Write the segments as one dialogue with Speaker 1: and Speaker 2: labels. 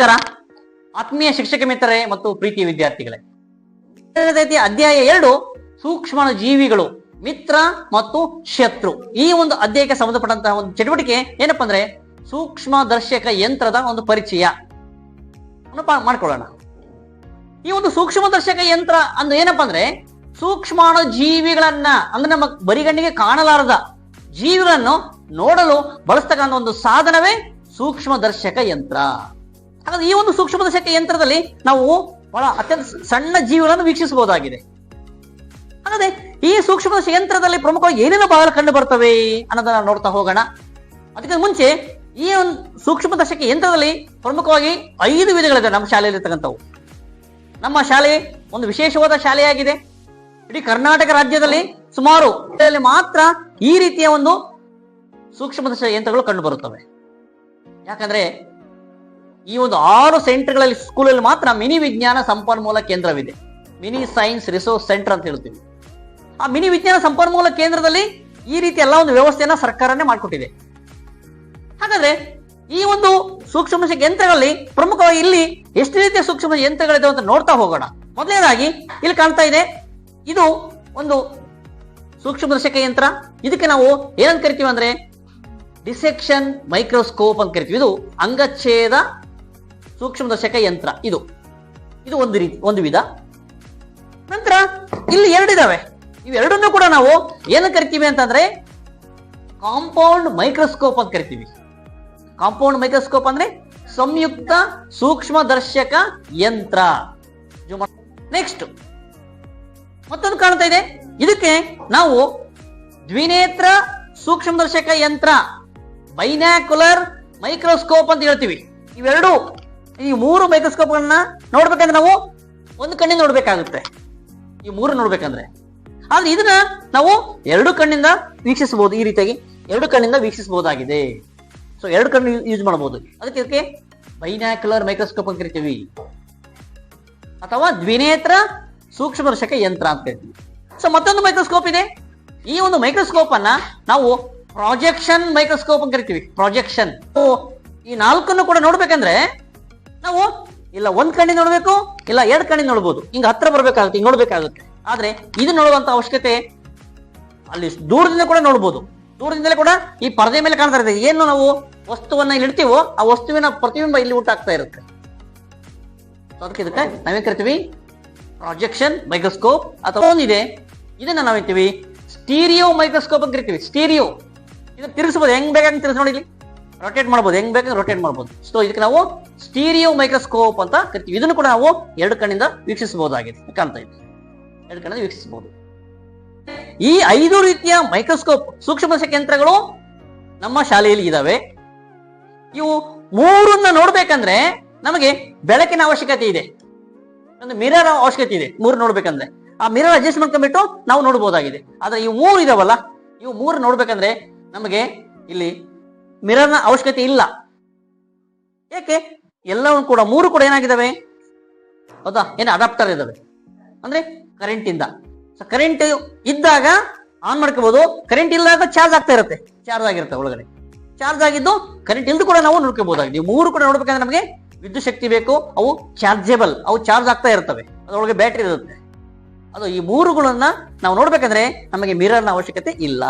Speaker 1: ನಮಸ್ಕಾರ. ಆತ್ಮೀಯ ಶಿಕ್ಷಕ ಮಿತ್ರರೇ ಮತ್ತು ಪ್ರೀತಿಯ ವಿದ್ಯಾರ್ಥಿಗಳೇ. ಅಧ್ಯಾಯ ಎರಡು ಸೂಕ್ಷ್ಮ ಜೀವಿಗಳು ಮಿತ್ರ ಮತ್ತು ಶತ್ರು. ಈ ಒಂದು ಅಧ್ಯಾಯಕ್ಕೆ ಸಂಬಂಧಪಟ್ಟಂತಹ ಒಂದು ಚಟುವಟಿಕೆ ಏನಪ್ಪಾ ಅಂದ್ರೆ ಸೂಕ್ಷ್ಮ ದರ್ಶಕ ಯಂತ್ರದ ಒಂದು ಪರಿಚಯ. ಮಾಡ್ಕೊಳ್ಳೋಣ. ಈ ಒಂದು ಸೂಕ್ಷ್ಮ ದರ್ಶಕ ಯಂತ್ರ ಅಂದ್ರೆ ಏನಪ್ಪಾ ಅಂದ್ರೆ ಸೂಕ್ಷ್ಮಾಣು ಜೀವಿಗಳನ್ನ ಅಂದ್ರೆ ನಮ್ಮ ಬರಿಗಣ್ಣಿಗೆ ಕಾಣಲಾರದ ಜೀವಿಗಳನ್ನು ನೋಡಲು ಬಳಸ್ತಕ್ಕಂಥ ಒಂದು ಸಾಧನವೇ ಸೂಕ್ಷ್ಮ ದರ್ಶಕ ಯಂತ್ರ. ಹಾಗಾದ್ರೆ ಈ ಒಂದು ಸೂಕ್ಷ್ಮ ದಶಕ ಯಂತ್ರದಲ್ಲಿ ನಾವು ಬಹಳ ಅತ್ಯಂತ ಸಣ್ಣ ಜೀವಿಗಳನ್ನು ವೀಕ್ಷಿಸಬಹುದಾಗಿದೆ. ಹಾಗಾದ್ರೆ ಈ ಸೂಕ್ಷ್ಮ ದಶ ಯಂತ್ರದಲ್ಲಿ ಪ್ರಮುಖವಾಗಿ ಏನೇನು ಭಾಗಗಳು ಕಂಡು ಬರ್ತವೆ ಅನ್ನೋದನ್ನ ನೋಡ್ತಾ ಹೋಗೋಣ. ಅದಕ್ಕೆ ಮುಂಚೆ ಈ ಒಂದು ಸೂಕ್ಷ್ಮ ದಶಕ ಯಂತ್ರದಲ್ಲಿ ಪ್ರಮುಖವಾಗಿ ಐದು ವಿಧಗಳಿದೆ ನಮ್ಮ ಶಾಲೆಯಲ್ಲಿ ಇರ್ತಕ್ಕಂಥವು. ನಮ್ಮ ಶಾಲೆ ಒಂದು ವಿಶೇಷವಾದ ಶಾಲೆಯಾಗಿದೆ. ಇಡೀ ಕರ್ನಾಟಕ ರಾಜ್ಯದಲ್ಲಿ ಸುಮಾರು ಮಾತ್ರ ಈ ರೀತಿಯ ಒಂದು ಸೂಕ್ಷ್ಮದರ್ಶಕ ಯಂತ್ರಗಳು ಕಂಡು ಬರುತ್ತವೆ. ಯಾಕಂದ್ರೆ ಈ ಒಂದು ಆರು ಸೆಂಟರ್ಗಳಲ್ಲಿ ಸ್ಕೂಲಲ್ಲಿ ಮಾತ್ರ ಮಿನಿ ವಿಜ್ಞಾನ ಸಂಪನ್ಮೂಲ ಕೇಂದ್ರವಿದೆ. ಮಿನಿ ಸೈನ್ಸ್ ರಿಸೋರ್ಸ್ ಸೆಂಟರ್ ಅಂತ ಹೇಳ್ತೀವಿ. ಆ ಮಿನಿ ವಿಜ್ಞಾನ ಸಂಪನ್ಮೂಲ ಕೇಂದ್ರದಲ್ಲಿ ಈ ರೀತಿ ಎಲ್ಲ ಒಂದು ವ್ಯವಸ್ಥೆಯನ್ನ ಸರ್ಕಾರನೇ ಮಾಡಿಕೊಟ್ಟಿದೆ. ಹಾಗಾದ್ರೆ ಈ ಒಂದು ಸೂಕ್ಷ್ಮ ಯಂತ್ರಗಳಲ್ಲಿ ಪ್ರಮುಖವಾಗಿ ಇಲ್ಲಿ ಎಷ್ಟು ರೀತಿಯ ಸೂಕ್ಷ್ಮ ಯಂತ್ರಗಳಿದೆ ಅಂತ ನೋಡ್ತಾ ಹೋಗೋಣ. ಮೊದಲನೇದಾಗಿ ಇಲ್ಲಿ ಕಾಣ್ತಾ ಇದೆ, ಇದು ಒಂದು ಸೂಕ್ಷ್ಮದರ್ಶಕ ಯಂತ್ರ. ಇದಕ್ಕೆ ನಾವು ಏನಂತ ಕರಿತೀವಿ ಅಂದ್ರೆ ಡಿಸೆಕ್ಷನ್ ಮೈಕ್ರೋಸ್ಕೋಪ್ ಅಂತ ಕರಿತೀವಿ. ಇದು ಅಂಗಚ್ಛೇದ ಸೂಕ್ಷ್ಮದರ್ಶಕ ಯಂತ್ರ ಇದು. ಇದು ಒಂದು ರೀತಿ, ಒಂದು ವಿಧ. ನಂತರ, ಇಲ್ಲಿ ಎರಡಿದಾವೆ. ಇವೆರಡನ್ನೂ ಕೂಡ ನಾವು ಏನು ಕರಿತೀವಿ ಅಂತಂದ್ರೆ, ಕಾಂಪೌಂಡ್ ಮೈಕ್ರೋಸ್ಕೋಪ್ ಅಂತ ಕರಿತೀವಿ. ಕಾಂಪೌಂಡ್ ಮೈಕ್ರೋಸ್ಕೋಪ್ ಅಂದ್ರೆ ಸಂಯುಕ್ತ ಸೂಕ್ಷ್ಮದರ್ಶಕ ಯಂತ್ರ. ನೆಕ್ಸ್ಟ್. ಮತ್ತೊಂದು ಕಾಣ್ತಾ ಇದೆ. ಇದಕ್ಕೆ ನಾವು ದ್ವಿನೇತ್ರ ಸೂಕ್ಷ್ಮದರ್ಶಕ ಯಂತ್ರ, ಬೈನಾಕ್ಯುಲರ್ ಮೈಕ್ರೋಸ್ಕೋಪ್ ಅಂತ ಹೇಳ್ತೀವಿ. ಇವೆರಡು ಈ ಮೂರು ಮೈಕ್ರೋಸ್ಕೋಪ್ ಗಳನ್ನ ನೋಡ್ಬೇಕಂದ್ರೆ ನಾವು ಒಂದು ಕಣ್ಣಿಂದ ನೋಡ್ಬೇಕಾಗುತ್ತೆ. ಈ ಮೂರು ನೋಡ್ಬೇಕಂದ್ರೆ. ಆದ್ರೆ ಇದನ್ನ ನಾವು ಎರಡು ಕಣ್ಣಿಂದ ವೀಕ್ಷಿಸಬಹುದು, ಈ ರೀತಿಯಾಗಿ ಎರಡು ಕಣ್ಣಿಂದ ವೀಕ್ಷಿಸಬಹುದಾಗಿದೆ. ಸೊ ಎರಡು ಕಣ್ಣು ಯೂಸ್ ಮಾಡಬಹುದು. ಅದಕ್ಕೆ ಇದಕ್ಕೆ ಬೈನಾಕ್ಯುಲರ್ ಮೈಕ್ರೋಸ್ಕೋಪ್ ಅಂತ ಕರಿತೀವಿ. ಅಥವಾ ದ್ವಿನೇತ್ರ ಸೂಕ್ಷ್ಮದರ್ಶಕ ಯಂತ್ರ ಅಂತ ಕರಿತೀವಿ. ಸೊ ಮತ್ತೊಂದು ಮೈಕ್ರೋಸ್ಕೋಪ್ ಇದೆ. ಈ ಒಂದು ಮೈಕ್ರೋಸ್ಕೋಪ್ ಅನ್ನ ನಾವು ಪ್ರಾಜೆಕ್ಷನ್ ಮೈಕ್ರೋಸ್ಕೋಪ್ ಅಂತ ಕರಿತೀವಿ. ಪ್ರಾಜೆಕ್ಷನ್ ಈ ನಾಲ್ಕನ್ನು ಕೂಡ ನೋಡ್ಬೇಕಂದ್ರೆ ನಾವು ಇಲ್ಲ ಒಂದ್ ಕಣ್ಣಿ ನೋಡ್ಬೇಕು, ಇಲ್ಲ ಎರಡ್ ಕಣ್ಣಿ ನೋಡ್ಬೋದು. ಹಿಂಗ ಹತ್ರ ಬರ್ಬೇಕಾಗುತ್ತೆ, ಹಿಂಗ್ ನೋಡ್ಬೇಕಾಗುತ್ತೆ. ಆದ್ರೆ ಇದು ನೋಡುವಂತ ಅವಶ್ಯಕತೆ ಅಲ್ಲಿ ದೂರದಿಂದ ಕೂಡ ನೋಡ್ಬೋದು. ದೂರದಿಂದಲೇ ಕೂಡ ಈ ಪರದೆ ಮೇಲೆ ಕಾಣ್ತಾ ಇರುತ್ತೆ. ಏನು ನಾವು ವಸ್ತುವನ್ನ ಇಲ್ಲಿ ಇಡ್ತೀವೋ, ಆ ವಸ್ತುವಿನ ಪ್ರತಿಬಿಂಬ ಇಲ್ಲಿ ಉಂಟಾಗ್ತಾ ಇರುತ್ತೆ. ಅದಕ್ಕೆ ಇದಕ್ಕೆ ನಾವೇನ್ ಕರಿತೀವಿ? ಪ್ರಾಜೆಕ್ಷನ್ ಮೈಕ್ರೋಸ್ಕೋಪ್ ಅಥವಾ ಒಂದಿದೆ ಇದನ್ನ ನಾವೇಂತೀವಿ ಸ್ಟೀರಿಯೋ ಮೈಕ್ರೋಸ್ಕೋಪ್ ಅಂತ ಕರಿತೀವಿ. ಸ್ಟೀರಿಯೋ ಇದನ್ನ ತಿರ್ಗಿಸ್ಬೋದು. ಹೆಂಗ್ ಬೇಕಾಗಿ ತಿರ್ಸ್ ನೋಡಿ ಇಲ್ಲಿ. ರೊಟೇಟ್ ಮಾಡ್ಬೋದು. ಹೆಂಗ್ ಬೇಕಾದ್ರೆ ರೊಟೇಟ್ ಮಾಡ್ಬೋದು. ಸೊ ಇದಕ್ಕೆ ನಾವು ಸ್ಟೀರಿಯೋ ಮೈಕ್ರೋಸ್ಕೋಪ್ ಅಂತ ಕರಿತೀವಿ. ಇದನ್ನು ಕೂಡ ನಾವು ಎರಡು ಕಣ್ಣಿಂದ ವೀಕ್ಷಿಸಬಹುದಾಗಿದೆ ಕಾಣ್ತಾ ಇದೆ. ಎರಡು ಕಣ್ಣಿಂದ ವೀಕ್ಷಿಸಬಹುದು. ಈ ಐದು ರೀತಿಯ ಮೈಕ್ರೋಸ್ಕೋಪ್ ಸೂಕ್ಷ್ಮ ಯಂತ್ರಗಳು ನಮ್ಮ ಶಾಲೆಯಲ್ಲಿ ಇದಾವೆ. ಇವು ಮೂರನ್ನ ನೋಡ್ಬೇಕಂದ್ರೆ ನಮಗೆ ಬೆಳಕಿನ ಅವಶ್ಯಕತೆ ಇದೆ. ಒಂದು ಮಿರರ್ ಅವಶ್ಯಕತೆ ಇದೆ. ಮೂರು ನೋಡ್ಬೇಕಂದ್ರೆ. ಆ ಮಿರರ್ ಅಡ್ಜಸ್ಟ್ ಮಾಡ್ಕೊಂಡ್ಬಿಟ್ಟು ನಾವು ನೋಡ್ಬೋದಾಗಿದೆ. ಆದ್ರೆ ಇವು ಮೂರು ಇದಾವಲ್ಲ. ಇವು ಮೂರು ನೋಡ್ಬೇಕಂದ್ರೆ ನಮಗೆ ಇಲ್ಲಿ ಮಿರರ್ನ ಅವಶ್ಯಕತೆ ಇಲ್ಲ. ಯಾಕೆ ಎಲ್ಲವೂ ಕೂಡ ಮೂರು ಕೂಡ ಏನಾಗಿದ್ದಾವೆ? ಹೌದಾ? ಏನು ಅಡಾಪ್ಟರ್ ಇದ್ದಾವೆ? ಅಂದ್ರೆ ಕರೆಂಟ್ ಇಂದ. ಸೊ ಕರೆಂಟ್ ಇದ್ದಾಗ ಆನ್ ಮಾಡ್ಕೋಬಹುದು ಕರೆಂಟ್ ಇಲ್ಲದಾಗ ಚಾರ್ಜ್ ಆಗ್ತಾ ಇರುತ್ತೆ. ಚಾರ್ಜ್ ಆಗಿರುತ್ತೆ ಒಳಗಡೆ. ಚಾರ್ಜ್ ಆಗಿದ್ದು ಕರೆಂಟ್ ಇಲ್ದು ಕೂಡ ನಾವು ನೋಡ್ಕೋಬಹುದಾಗಿದೆ ನೀವು ಮೂರು ಕೂಡ ನೋಡ್ಬೇಕಂದ್ರೆ ನಮಗೆ ವಿದ್ಯುತ್ ಶಕ್ತಿ ಬೇಕು, ಅವು ಚಾರ್ಜೇಬಲ್ ಅವು ಚಾರ್ಜ್ ಆಗ್ತಾ ಇರ್ತವೆ. ಅದರೊಳಗೆ ಬ್ಯಾಟ್ರಿ ಇರುತ್ತೆ. ಅದು ಈ ಮೂರುಗಳನ್ನ ನಾವು ನೋಡ್ಬೇಕಂದ್ರೆ ನಮಗೆ ಮಿರರ್ನ ಅವಶ್ಯಕತೆ ಇಲ್ಲ.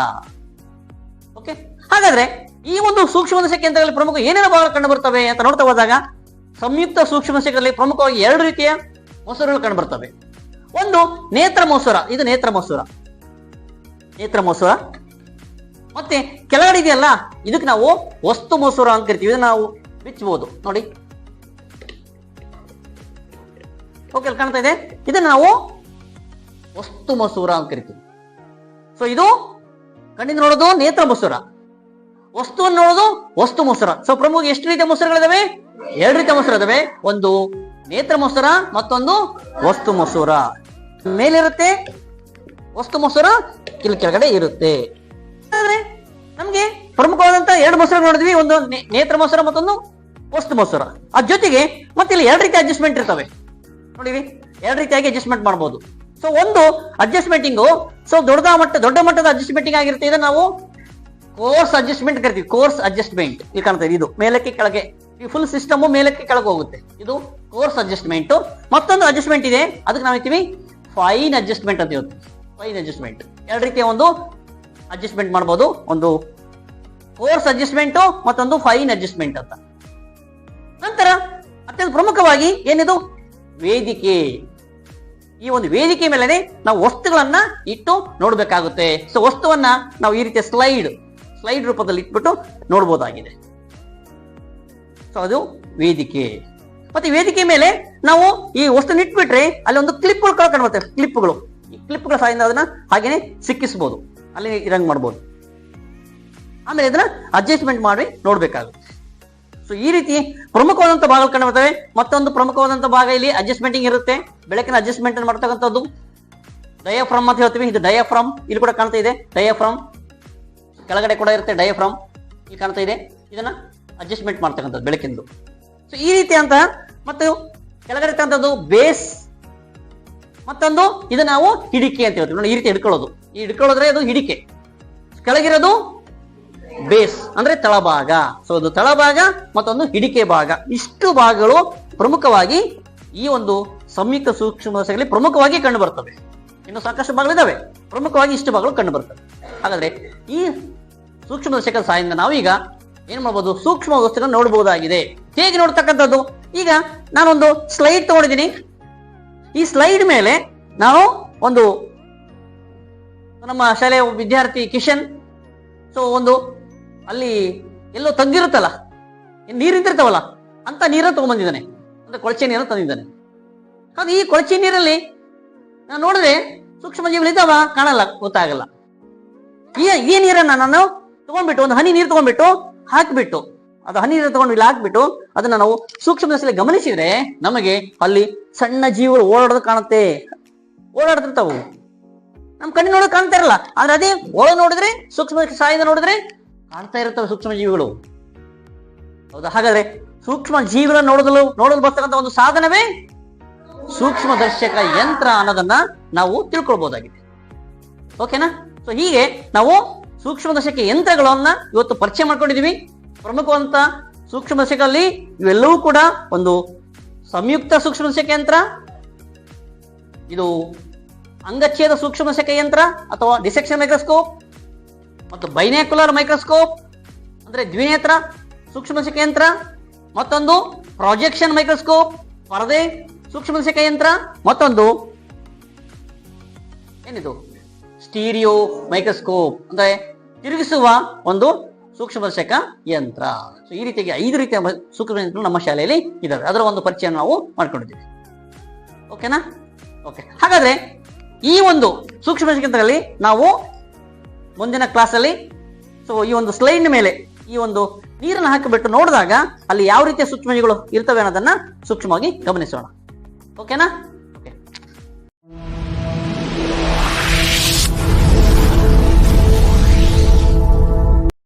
Speaker 1: ಓಕೆ ಹಾಗಾದ್ರೆ ಈ ಒಂದು ಸೂಕ್ಷ್ಮದರ್ಶಕ ಕೇಂದ್ರಗಳಲ್ಲಿ ಪ್ರಮುಖ ಏನೇನು ಭಾಗಗಳು ಕಂಡು ಬರ್ತವೆ ಅಂತ ನೋಡ್ತಾ ಹೋದಾಗ ಸಂಯುಕ್ತ ಸೂಕ್ಷ್ಮ ಸೂಕ್ಷ್ಮದರ್ಶಕದಲ್ಲಿ ಪ್ರಮುಖವಾಗಿ ಎರಡು ರೀತಿಯ ಮೊಸರುಗಳು ಕಂಡು ಬರ್ತವೆ. ಒಂದು ನೇತ್ರ ಮೊಸರ, ಇದು ನೇತ್ರ ಮೊಸರ. ನೇತ್ರ ಮೊಸರ. ಮತ್ತೆ ಕೆಳಗಡೆ ಇದೆಯಲ್ಲ, ಇದಕ್ಕೆ ನಾವು ವಸ್ತು ಮೊಸರ ಅಂತ ಕರಿತೀವಿ, ಇದನ್ನ ನಾವು ಬಿಚ್ಚಬಹುದು. ನೋಡಿ. ಓಕೆ ಕಾಣ್ತಾ ಇದೆ. ಇದನ್ನ ನಾವು ವಸ್ತು ಮಸೂರ ಅಂತ ಕರಿತೀವಿ. ಸೊ ಇದು ಕಣ್ಣಿಂದ ನೋಡೋದು ನೇತ್ರ ಮೊಸರ. ವಸ್ತುವನ್ನು ನೋಡೋದು ವಸ್ತು ಮೊಸರ. ಸೊ ಪ್ರಮುಖ ಎಷ್ಟು ರೀತಿಯ ಮೊಸರುಗಳಿದಾವೆ? ಎರಡು ರೀತಿಯ ಮೊಸರು ಇದಾವೆ ಒಂದು ನೇತ್ರ ಮೊಸರ, ಮತ್ತೊಂದು ವಸ್ತು ಮೊಸರ. ಮೇಲಿರುತ್ತೆ ವಸ್ತು ಮೊಸರ, ಕೆಲ ಕೆಳಗಡೆ ಇರುತ್ತೆ. ನಮ್ಗೆ ಪ್ರಮುಖವಾದಂತ ಎರಡು ಮೊಸರು ನೋಡಿದ್ವಿ. ಒಂದು ನೇತ್ರ ಮೊಸರ, ಮತ್ತೊಂದು ವಸ್ತು ಮೊಸರ. ಅದ್ ಜೊತೆಗೆ ಮತ್ತೆ ಇಲ್ಲಿ ಎರಡು ರೀತಿ ಅಡ್ಜಸ್ಟ್ಮೆಂಟ್ ಇರ್ತವೆ. ನೋಡಿವಿ ಎರಡು ರೀತಿಯಾಗಿ ಅಡ್ಜಸ್ಟ್ಮೆಂಟ್ ಮಾಡಬಹುದು ಸೊ ಒಂದು ಅಡ್ಜಸ್ಟ್ಮೆಂಟಿಂಗು ಸೊ ದೊಡ್ಡ ಮಟ್ಟ, ದೊಡ್ಡ ಮಟ್ಟದ ಅಡ್ಜಸ್ಟ್ಮೆಂಟಿಂಗ್ ಆಗಿರುತ್ತೆ ಇದನ್ನ ನಾವು ಕೋರ್ಸ್ ಅಡ್ಜಸ್ಟ್ಮೆಂಟ್ ಕರಿತೀವಿ, ಕೋರ್ಸ್ ಅಡ್ಜಸ್ಟ್ಮೆಂಟ್. ಇಲ್ಲಿ ಕಾಣ್ತಾ ಇದೆ, ಇದು ಮೇಲಕ್ಕೆ ಕೆಳಗೆ, ಈ ಫುಲ್ ಸಿಸ್ಟಮ್ ಮೇಲಕ್ಕೆ ಕೆಳಗೆ ಹೋಗುತ್ತೆ. ಇದು ಕೋರ್ಸ್ ಅಡ್ಜಸ್ಟ್ಮೆಂಟ್. ಮತ್ತೊಂದು ಅಡ್ಜಸ್ಟ್ಮೆಂಟ್ ಇದೆ, ಅದಕ್ಕೆ ನಾವು ಹೇಳ್ತೀವಿ ಫೈನ್ ಅಡ್ಜಸ್ಟ್ಮೆಂಟ್ ಅಂತ ಹೇಳ್ತೀವಿ. ಫೈನ್ ಅಡ್ಜಸ್ಟ್ಮೆಂಟ್ ಎರಡು ರೀತಿಯ ಒಂದು ಅಡ್ಜಸ್ಟ್ಮೆಂಟ್ ಮಾಡ್ಬೋದು, ಒಂದು ಕೋರ್ಸ್ ಅಡ್ಜಸ್ಟ್ಮೆಂಟ್, ಮತ್ತೊಂದು ಫೈನ್ ಅಡ್ಜಸ್ಟ್ಮೆಂಟ್ ಅಂತ. ನಂತರ, ಅತ್ಯಂತ ಪ್ರಮುಖವಾಗಿ ಏನಿದು? ವೇದಿಕೆ. ಈ ಒಂದು ವೇದಿಕೆ ಮೇಲೆ ನಾವು ವಸ್ತುಗಳನ್ನ ಇಟ್ಟು ನೋಡಬೇಕಾಗುತ್ತೆ. ಸೊ ವಸ್ತುವನ್ನ ನಾವು ಈ ರೀತಿಯ ಸ್ಲೈಡ್ ಸ್ಲೈಡ್ ರೂಪದಲ್ಲಿ ಇಟ್ಬಿಟ್ಟು ನೋಡ್ಬೋದಾಗಿದೆ. ಸೊ ಅದು ವೇದಿಕೆ. ಮತ್ತೆ ವೇದಿಕೆ ಮೇಲೆ ನಾವು ಈ ವಸ್ತು ಇಟ್ಬಿಟ್ರೆ ಅಲ್ಲಿ ಒಂದು ಕ್ಲಿಪ್ಗಳು ಕಂಡು ಬರ್ತವೆ ಕ್ಲಿಪ್ಗಳು. ಈ ಕ್ಲಿಪ್ಗಳ ಸಹಾಯದಿಂದ ಅದನ್ನ ಹಾಗೇನೆ ಸಿಕ್ಕಿಸ್ಬೋದು. ಅಲ್ಲಿ ಇರಂಗ್ ಮಾಡ್ಬೋದು. ಆಮೇಲೆ ಇದನ್ನ ಅಡ್ಜಸ್ಟ್ಮೆಂಟ್ ಮಾಡಿ ನೋಡ್ಬೇಕಾಗುತ್ತೆ. ಸೊ ಈ ರೀತಿ ಪ್ರಮುಖವಾದಂತ ಭಾಗಗಳು ಕಂಡು ಬರ್ತವೆ ಮತ್ತೊಂದು ಪ್ರಮುಖವಾದಂತ ಭಾಗ ಇಲ್ಲಿ ಅಡ್ಜಸ್ಟ್ಮೆಂಟಿಂಗ್ ಇರುತ್ತೆ. ಬೆಳಕಿನ ಅಡ್ಜಸ್ಟ್ಮೆಂಟ್ ಮಾಡ್ತಕ್ಕಂಥದ್ದು. ಡಯಾಫ್ರಮ್ ಅಂತ ಹೇಳ್ತೀವಿ. ಇದು ಡಯಾಫ್ರಮ್ ಇಲ್ಲಿ ಕೂಡ ಕಾಣ್ತಾ ಇದೆ. ಡಯಾಫ್ರಮ್ ಕೆಳಗಡೆ ಕೂಡ ಇರುತ್ತೆ ಡಯಫ್ರಾಮ್ ಇಲ್ಲಿ ಕಾಣ್ತಾ ಇದೆ. ಇದನ್ನ ಅಡ್ಜಸ್ಟ್ಮೆಂಟ್ ಮಾಡ್ತಕ್ಕಂಥದ್ದು ಬೆಳಕಿಂದು. ಸೊ ಈ ರೀತಿ ಅಂತ ಮತ್ತು ಕೆಳಗಡೆ ಇರ್ತಕ್ಕಂಥದ್ದು ಬೇಸ್ ಮತ್ತೊಂದು ಇದು ನಾವು ಹಿಡಿಕೆ ಅಂತ ಹೇಳ್ತೀವಿ. ನೋಡಿ, ಈ ರೀತಿ ಹಿಡ್ಕೊಳ್ಳೋದು. ಈ ಹಿಡ್ಕೊಳ್ಳೋದ್ರೆ ಅದು ಹಿಡಿಕೆ. ಕೆಳಗಿರೋದು ಬೇಸ್ ಅಂದ್ರೆ ತಳಭಾಗ. ಸೊ ಅದು ತಳಭಾಗ ಮತ್ತೊಂದು ಹಿಡಿಕೆ ಭಾಗ. ಇಷ್ಟು ಭಾಗಗಳು ಪ್ರಮುಖವಾಗಿ ಈ ಒಂದು ಸಂಯುಕ್ತ ಸೂಕ್ಷ್ಮ ಪ್ರಮುಖವಾಗಿ ಕಂಡು ಬರ್ತವೆ. ಇನ್ನು ಸಾಕಷ್ಟು ಭಾಗಗಳಿದಾವೆ. ಪ್ರಮುಖವಾಗಿ ಇಷ್ಟು ಭಾಗಗಳು ಕಂಡು ಬರ್ತವೆ ಹಾಗಾದ್ರೆ ಈ ಸೂಕ್ಷ್ಮ ದರ್ಶಕದ ಸಹಾಯದಿಂದ ನಾವೀಗ ಏನ್ ಮಾಡ್ಬೋದು? ಸೂಕ್ಷ್ಮ ವಸ್ತುಗಳನ್ನು ನೋಡಬಹುದಾಗಿದೆ ಹೇಗೆ ನೋಡ್ತಕ್ಕಂಥದ್ದು? ಈಗ ನಾನೊಂದು ಸ್ಲೈಡ್ ತಗೊಂಡಿದ್ದೀನಿ. ಈ ಸ್ಲೈಡ್ ಮೇಲೆ ನಾವು ಒಂದು ನಮ್ಮ ಶಾಲೆಯ ವಿದ್ಯಾರ್ಥಿ ಕಿಶನ್. ಸೊ ಒಂದು ಅಲ್ಲಿ ಎಲ್ಲೋ ತಗ್ಗಿರುತ್ತಲ್ಲ ನೀರಿಂತಿರ್ತಾವಲ್ಲ ನೀರ್ ಅಂತ ನೀರನ್ನು ತಗೊಂಡ್ಬಂದಿದ್ದಾನೆ ಅಂದ್ರೆ ಕೊಳಚೆ ನೀರನ್ನು ತಂದಿದ್ದಾನೆ. ಹಾಗೆ ಈ ಕೊಳಚೆ ನೀರಲ್ಲಿ ನಾನು ನೋಡಿದ್ರೆ ಸೂಕ್ಷ್ಮ ಜೀವಿಗಳು ಇದ್ದಾವ ಕಾಣಲ್ಲ, ಗೊತ್ತಾಗಲ್ಲ. ಈ ಈ ನೀರನ್ನ ನಾನು ತಗೊಂಡ್ಬಿಟ್ಟು, ಒಂದು ಹನಿ ನೀರು ತಗೊಂಡ್ಬಿಟ್ಟು ಹಾಕ್ಬಿಟ್ಟು, ಅದು ಹನಿ ನೀರು ತಗೊಂಡು ಇಲ್ಲಿ ಹಾಕ್ಬಿಟ್ಟು, ಅದನ್ನ ನಾವು ಸೂಕ್ಷ್ಮ ದೃಷ್ಟಿಯಲ್ಲಿ ಗಮನಿಸಿದ್ರೆ ನಮಗೆ ಅಲ್ಲಿ ಸಣ್ಣ ಜೀವಗಳು ಓಡಾಡೋದು ಕಾಣುತ್ತೆ. ಓಡಾಡ್ತಿರ್ತಾವು. ನಮ್ ಕಣ್ಣು ನೋಡೋದು ಕಾಣ್ತಾ ಇರಲ್ಲ. ಆದ್ರೆ ಅದೇ ಒಳ ನೋಡಿದ್ರೆ, ಸೂಕ್ಷ್ಮ ಸಾಯಿಂದ ನೋಡಿದ್ರೆ ಕಾಣ್ತಾ ಇರ್ತವೆ ಸೂಕ್ಷ್ಮ ಜೀವಿಗಳು. ಹೌದಾ? ಹಾಗಾದ್ರೆ ಸೂಕ್ಷ್ಮ ಜೀವಿಗಳನ್ನು ನೋಡಲು ನೋಡಲು ಬರ್ತಕ್ಕಂಥ ಒಂದು ಸಾಧನವೇ ಸೂಕ್ಷ್ಮ ದರ್ಶಕ ಯಂತ್ರ ಅನ್ನೋದನ್ನ ನಾವು ತಿಳ್ಕೊಳ್ಬಹುದಾಗಿದೆ ಓಕೆನಾ ಸೊ ಹೀಗೆ ನಾವು ಸೂಕ್ಷ್ಮ ದರ್ಶಕ ಯಂತ್ರಗಳನ್ನ ಇವತ್ತು ಪರಿಚಯ ಮಾಡ್ಕೊಂಡಿದೀವಿ. ಪ್ರಮುಖವಂತ ಸೂಕ್ಷ್ಮ ದರ್ಶಕಲ್ಲಿ ಇವೆಲ್ಲವೂ ಕೂಡ ಒಂದು ಸಂಯುಕ್ತ ಸೂಕ್ಷ್ಮ ದರ್ಶಕ ಯಂತ್ರ, ಇದು ಅಂಗಚ್ಛೇದ ಸೂಕ್ಷ್ಮ ದರ್ಶಕ ಯಂತ್ರ ಅಥವಾ ಡಿಸೆಕ್ಷನ್ ಮೈಕ್ರೋಸ್ಕೋಪ್ ಮತ್ತು ಬೈನಾಕ್ಯುಲರ್ ಮೈಕ್ರೋಸ್ಕೋಪ್, ಅಂದ್ರೆ ದ್ವಿನೇತ್ರ ಸೂಕ್ಷ್ಮದರ್ಶಕ ಯಂತ್ರ, ಮತ್ತೊಂದು ಪ್ರಾಜೆಕ್ಷನ್ ಮೈಕ್ರೋಸ್ಕೋಪ್, ಪರದೆ ಸೂಕ್ಷ್ಮದರ್ಶಕ ಯಂತ್ರ, ಮತ್ತೊಂದು. ಏನಿದು? ಸ್ಟೀರಿಯೋ ಮೈಕ್ರೋಸ್ಕೋಪ್ ಅಂದ್ರೆ ತಿರುಗಿಸುವ ಒಂದು ಸೂಕ್ಷ್ಮದರ್ಶಕ ಯಂತ್ರ. ಸೊ ಈ ರೀತಿಯಾಗಿ ಐದು ರೀತಿಯ ಸೂಕ್ಷ್ಮ ಯಂತ್ರಗಳು ನಮ್ಮ ಶಾಲೆಯಲ್ಲಿ ಇದ್ದಾವೆ ಅದರ ಒಂದು ಪರಿಚಯ ನಾವು ಮಾಡ್ಕೊಂಡಿದ್ದೀವಿ. ಓಕೆನಾ ಓಕೆ ಹಾಗಾದ್ರೆ ಈ ಒಂದು ಸೂಕ್ಷ್ಮ ಯಂತ್ರಗಳಲ್ಲಿ ನಾವು ಮುಂದಿನ ಕ್ಲಾಸಲ್ಲಿ ಸೊ ಈ ಒಂದು ಸ್ಲೈಡ್ ಮೇಲೆ ಈ ಒಂದು ನೀರನ್ನು ಹಾಕಿಬಿಟ್ಟು ನೋಡಿದಾಗ ಅಲ್ಲಿ ಯಾವ ರೀತಿಯ ಸೂಕ್ಷ್ಮಜೀವಿಗಳು ಇರ್ತವೆ ಅನ್ನೋದನ್ನ ಸೂಕ್ಷ್ಮವಾಗಿ ಗಮನಿಸೋಣ. ಓಕೆನಾ